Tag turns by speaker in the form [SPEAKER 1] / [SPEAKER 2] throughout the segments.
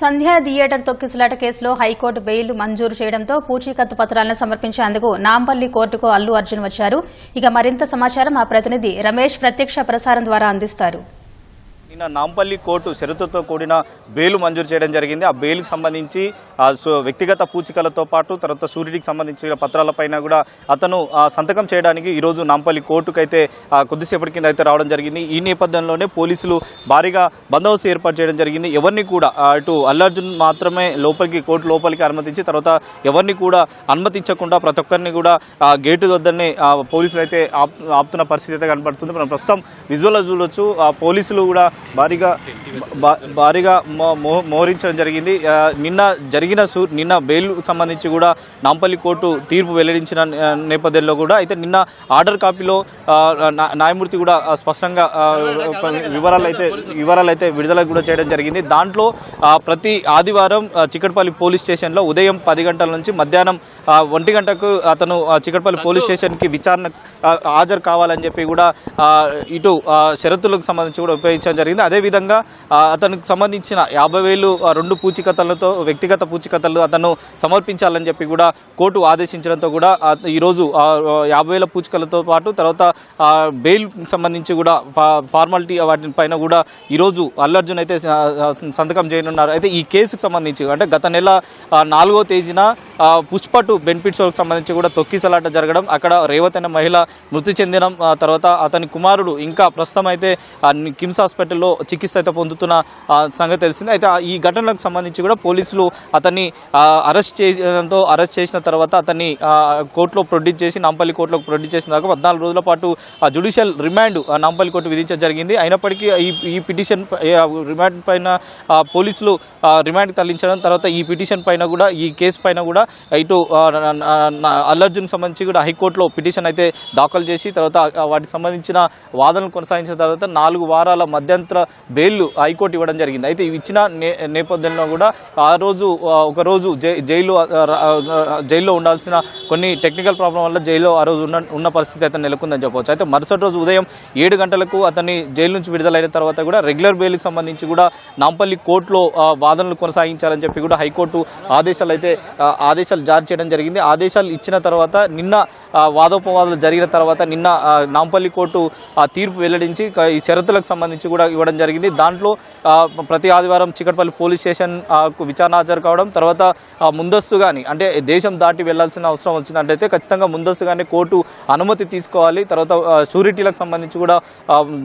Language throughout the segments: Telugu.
[SPEAKER 1] సంధ్యా థియేటర్ తొక్కిసలాట కేసులో హైకోర్టు బెయిల్ మంజూరు చేయడంతో పూచీకత్తు పత్రాలను సమర్పించేందుకు నాంపల్లి కోర్టుకు అల్లు అర్జున్ వచ్చారు. ఇక మరింత సమాచారం మా ప్రతినిధి రమేష్ ప్రత్యక్ష ప్రసారం ద్వారా అందిస్తారు.
[SPEAKER 2] నిన్న నాంపల్లి కోర్టు షరతుతో కూడిన బెయిల్ మంజూరు చేయడం జరిగింది. ఆ బెయిల్కి సంబంధించి ఆ వ్యక్తిగత పూచికలతో పాటు తర్వాత సూర్యుడికి సంబంధించిన పత్రాలపైన కూడా అతను ఆ, సంతకం చేయడానికి ఈరోజు నాంపల్లి కోర్టుకు అయితే కొద్దిసేపటి కింద అయితే రావడం జరిగింది. ఈ నేపథ్యంలోనే పోలీసులు భారీగా బందోబస్తు ఏర్పాటు చేయడం జరిగింది. ఎవరిని కూడా అటు అల్లర్జున్ మాత్రమే లోపలికి కోర్టు లోపలికి అనుమతించి తర్వాత ఎవరిని కూడా అనుమతించకుండా ప్రతి ఒక్కరిని కూడా ఆ, గేటు వద్దనే పోలీసులు అయితే ఆప్ ఆపుతున్న పరిస్థితి అయితే కనపడుతుంది. మనం ప్రస్తుతం విజువల్ చూడొచ్చు. ఆ పోలీసులు కూడా భారీగా భారీగా మోహరించడం జరిగింది. నిన్న జరిగిన సు నిన్న బెయిల్ సంబంధించి కూడా నాంపల్లి కోర్టు తీర్పు వెల్లడించిన నేపథ్యంలో కూడా అయితే నిన్న ఆర్డర్ కాపీలో న్యాయమూర్తి కూడా స్పష్టంగా వివరాలు అయితే వివరాలు అయితే విడుదల కూడా చేయడం జరిగింది. దాంట్లో ప్రతి ఆదివారం ఆ, చిక్కడపల్లి పోలీస్ స్టేషన్లో ఉదయం పది గంటల నుంచి మధ్యాహ్నం ఒంటి గంటకు అతను ఆ, చిక్కడపల్లి పోలీస్ స్టేషన్కి విచారణ హాజరు కావాలని చెప్పి కూడా ఇటు షరతులకు సంబంధించి కూడా ఉపయోగించడం జరిగింది. అదేవిధంగా అతనికి సంబంధించిన యాభై వేలు రెండు పూచికతలతో వ్యక్తిగత పూచికతలు అతను సమర్పించాలని చెప్పి కూడా కోర్టు ఆదేశించడంతో కూడా ఈరోజు యాభై వేల పూచికలతో పాటు తర్వాత బెయిల్ సంబంధించి కూడా ఫార్మాలిటీ వాటి పైన కూడా ఈరోజు అల్లర్జున్ అయితే సంతకం చేయనున్నారు. అయితే ఈ కేసుకు సంబంధించి అంటే గత నెల నాలుగో తేదీన పుష్పటు బెనిఫిట్ షోకి సంబంధించి కూడా తొక్కిసలాట జరగడం అక్కడ రేవత్ అనే మహిళ మృతి చెందడం తర్వాత అతని కుమారుడు ఇంకా ప్రస్తుతం అయితే కిమ్స్ హాస్పిటల్ హాస్పిటల్లో చికిత్స అయితే పొందుతున్న సంగతి తెలిసింది. అయితే ఈ ఘటనకు సంబంధించి కూడా పోలీసులు అతన్ని అరెస్ట్ చేయడంతో అరెస్ట్ చేసిన తర్వాత అతన్ని కోర్టులో ప్రొడ్యూస్ చేసి నాంపల్లి కోర్టులో ప్రొడ్యూస్ చేసిన దాకా పద్నాలుగు రోజుల పాటు ఆ జుడిషియల్ రిమాండ్ నాంపల్లి కోర్టు విధించడం జరిగింది. అయినప్పటికీ ఈ ఈ పిటిషన్ రిమాండ్ పైన పోలీసులు రిమాండ్ తరలించడం తర్వాత ఈ పిటిషన్ పైన కూడా ఈ కేసు పైన కూడా ఇటు అల్లర్జున్ సంబంధించి కూడా హైకోర్టులో పిటిషన్ అయితే దాఖలు చేసి తర్వాత వాటికి సంబంధించిన వాదనలు కొనసాగించిన తర్వాత నాలుగు వారాల మాత్ర బెయిల్ హైకోర్టు ఇవ్వడం జరిగింది. అయితే ఇవి ఇచ్చిన నే- నేపథ్యంలో కూడా ఆ రోజు ఒకరోజు జై జైలు జైల్లో ఉండాల్సిన కొన్ని టెక్నికల్ ప్రాబ్లం వల్ల జైల్లో ఆ రోజు ఉన్న ఉన్న పరిస్థితి అయితే నెలకొందని చెప్పవచ్చు అయితే మరుసటి రోజు ఉదయం ఏడు గంటలకు అతన్ని జైలు నుంచి విడుదలైన తర్వాత కూడా రెగ్యులర్ బెయిల్కి సంబంధించి కూడా నాంపల్లి కోర్టులో వాదనలు కొనసాగించాలని చెప్పి కూడా హైకోర్టు ఆదేశాలు అయితే ఆదేశాలు జారీ చేయడం జరిగింది. ఆదేశాలు ఇచ్చిన తర్వాత నిన్న వాదోపవాదాలు జరిగిన తర్వాత నిన్న నాంపల్లి కోర్టు ఆ తీర్పు వెల్లడించి ఈ షరతులకు సంబంధించి కూడా ఇవ్వడం జరిగింది. దాంట్లో ప్రతి ఆదివారం చికట్పల్లి పోలీస్ స్టేషన్ విచారణ హాజరు కావడం తర్వాత ముందస్తు ముందస్తుగాని అంటే దేశం దాటి వెళ్ళాల్సిన అవసరం వచ్చిందంటే ఖచ్చితంగా ముందస్తుగానే కోర్టు అనుమతి తీసుకోవాలి. తర్వాత షూరిటీలకు సంబంధించి కూడా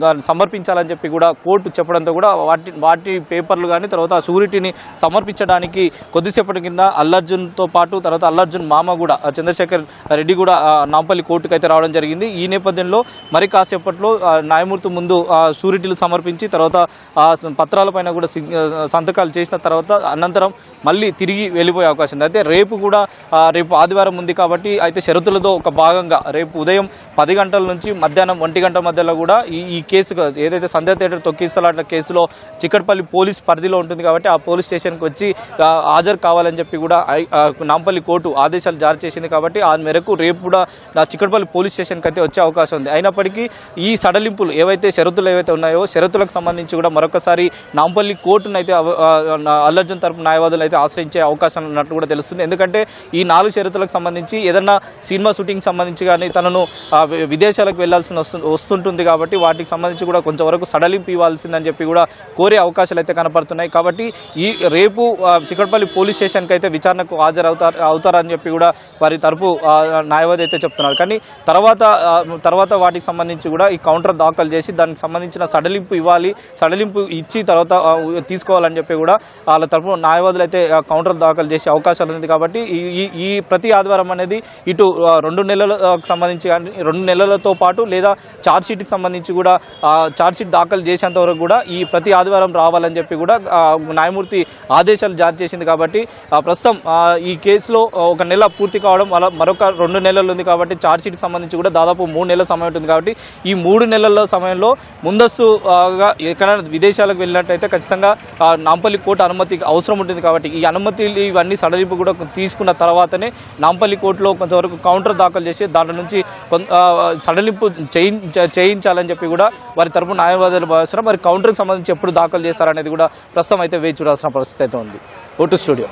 [SPEAKER 2] దాన్ని సమర్పించాలని చెప్పి కూడా కోర్టు చెప్పడంతో కూడా వాటి వాటి పేపర్లు కానీ తర్వాత షూరిటీని సమర్పించడానికి కొద్దిసేపటి కింద అల్లర్జున్తో పాటు తర్వాత అల్లర్జున్ మామ కూడా చంద్రశేఖర్ రెడ్డి కూడా నాంపల్లి కోర్టుకు అయితే రావడం జరిగింది. ఈ నేపథ్యంలో మరి కాసేపట్లో న్యాయమూర్తి ముందు ఆ, షూరిటీలు సమర్పించి తర్వాత ఆ పత్రాలపైన కూడా సంతకాలు చేసిన తర్వాత అనంతరం మళ్ళీ తిరిగి వెళ్ళిపోయే అవకాశం ఉంది. అయితే రేపు కూడా రేపు ఆదివారం ఉంది కాబట్టి అయితే షరతులతో ఒక భాగంగా రేపు ఉదయం పది గంటల నుంచి మధ్యాహ్నం ఒంటి గంట మధ్యలో కూడా ఈ ఈ కేసు ఏదైతే సంధ్య థియేటర్ తొక్కిసలాట కేసులో చిక్కడపల్లి పోలీస్ పరిధిలో ఉంటుంది కాబట్టి ఆ పోలీస్ స్టేషన్కి వచ్చి హాజరు కావాలని చెప్పి కూడా నాంపల్లి కోర్టు ఆదేశాలు జారీ చేసింది కాబట్టి ఆ మేరకు రేపు కూడా చిక్కడపల్లి పోలీస్ స్టేషన్కి అయితే వచ్చే అవకాశం ఉంది. అయినప్పటికీ ఈ సడలింపులు ఏవైతే షరతులు ఏవైతే ఉన్నాయో షరతులకు సంబంధించి కూడా మరొకసారి నాంపల్లి కోర్టును అయితే అల్లర్జున్ తరపు న్యాయవాదులు అయితే ఆశ్రయించే అవకాశం ఉన్నట్టు కూడా తెలుస్తుంది. ఎందుకంటే ఈ నాలుగు షరతులకు సంబంధించి ఏదన్నా సినిమా షూటింగ్ సంబంధించి కానీ తనను విదేశాలకు వెళ్ళాల్సిన వస్తు- వస్తుంటుంది కాబట్టి వాటికి సంబంధించి కూడా కొంచెం వరకు సడలింపు ఇవ్వాల్సిందని చెప్పి కూడా కోరే అవకాశాలు అయితే కనపడుతున్నాయి. కాబట్టి ఈ రేపు చిక్కడపల్లి పోలీస్ స్టేషన్కి అయితే విచారణకు హాజరవుతారు అవుతారని చెప్పి కూడా వారి తరపు ఆ, న్యాయవాది అయితే చెప్తున్నారు. కానీ తర్వాత తర్వాత వాటికి సంబంధించి కూడా ఈ కౌంటర్ దాఖలు చేసి దానికి సంబంధించిన సడలింపు ఇవ్వాలి సడలింపు ఇచ్చి తర్వాత తీసుకోవాలని చెప్పి కూడా వాళ్ళ తరపు న్యాయవాదులు అయితే కౌంటర్ దాఖలు చేసే అవకాశాలు ఉంది కాబట్టి ఈ ఈ- ఈ ప్రతి ఆదివారం అనేది ఇటు రెండు నెలలకు సంబంధించి కానీ రెండు నెలలతో పాటు లేదా ఛార్జ్షీట్కి సంబంధించి కూడా ఛార్జ్షీట్ దాఖలు చేసేంత వరకు కూడా ఈ ప్రతి ఆదివారం రావాలని చెప్పి కూడా న్యాయమూర్తి ఆదేశాలు జారీ చేసింది కాబట్టి ప్రస్తుతం ఈ కేసులో ఒక నెల పూర్తి కావడం అలా మరొక రెండు నెలలు ఉంది కాబట్టి ఛార్జ్షీట్కి సంబంధించి కూడా దాదాపు మూడు నెలల సమయం ఉంటుంది కాబట్టి ఈ మూడు నెలల సమయంలో ముందస్తుగా ఖచ్చితంగా ఎక్కడైనా విదేశాలకు వెళ్ళినట్టయితే ఖచ్చితంగా నాంపల్లి కోర్టు అనుమతి అవసరం ఉంటుంది కాబట్టి ఈ అనుమతి ఇవన్నీ సడలింపు కూడా తీసుకున్న తర్వాతనే నాంపల్లి కోర్టులో కొంతవరకు కౌంటర్ దాఖలు చేసి దాంట్లో నుంచి సడలింపు చేయించ చేయించాలని చెప్పి కూడా వారి తరపు న్యాయవాదులు భావిస్తున్నారు మరి కౌంటర్కి సంబంధించి ఎప్పుడు దాఖలు చేస్తారనేది కూడా ప్రస్తుతం అయితే వేచి చూడాల్సిన పరిస్థితి అయితే ఉంది. Vote studio.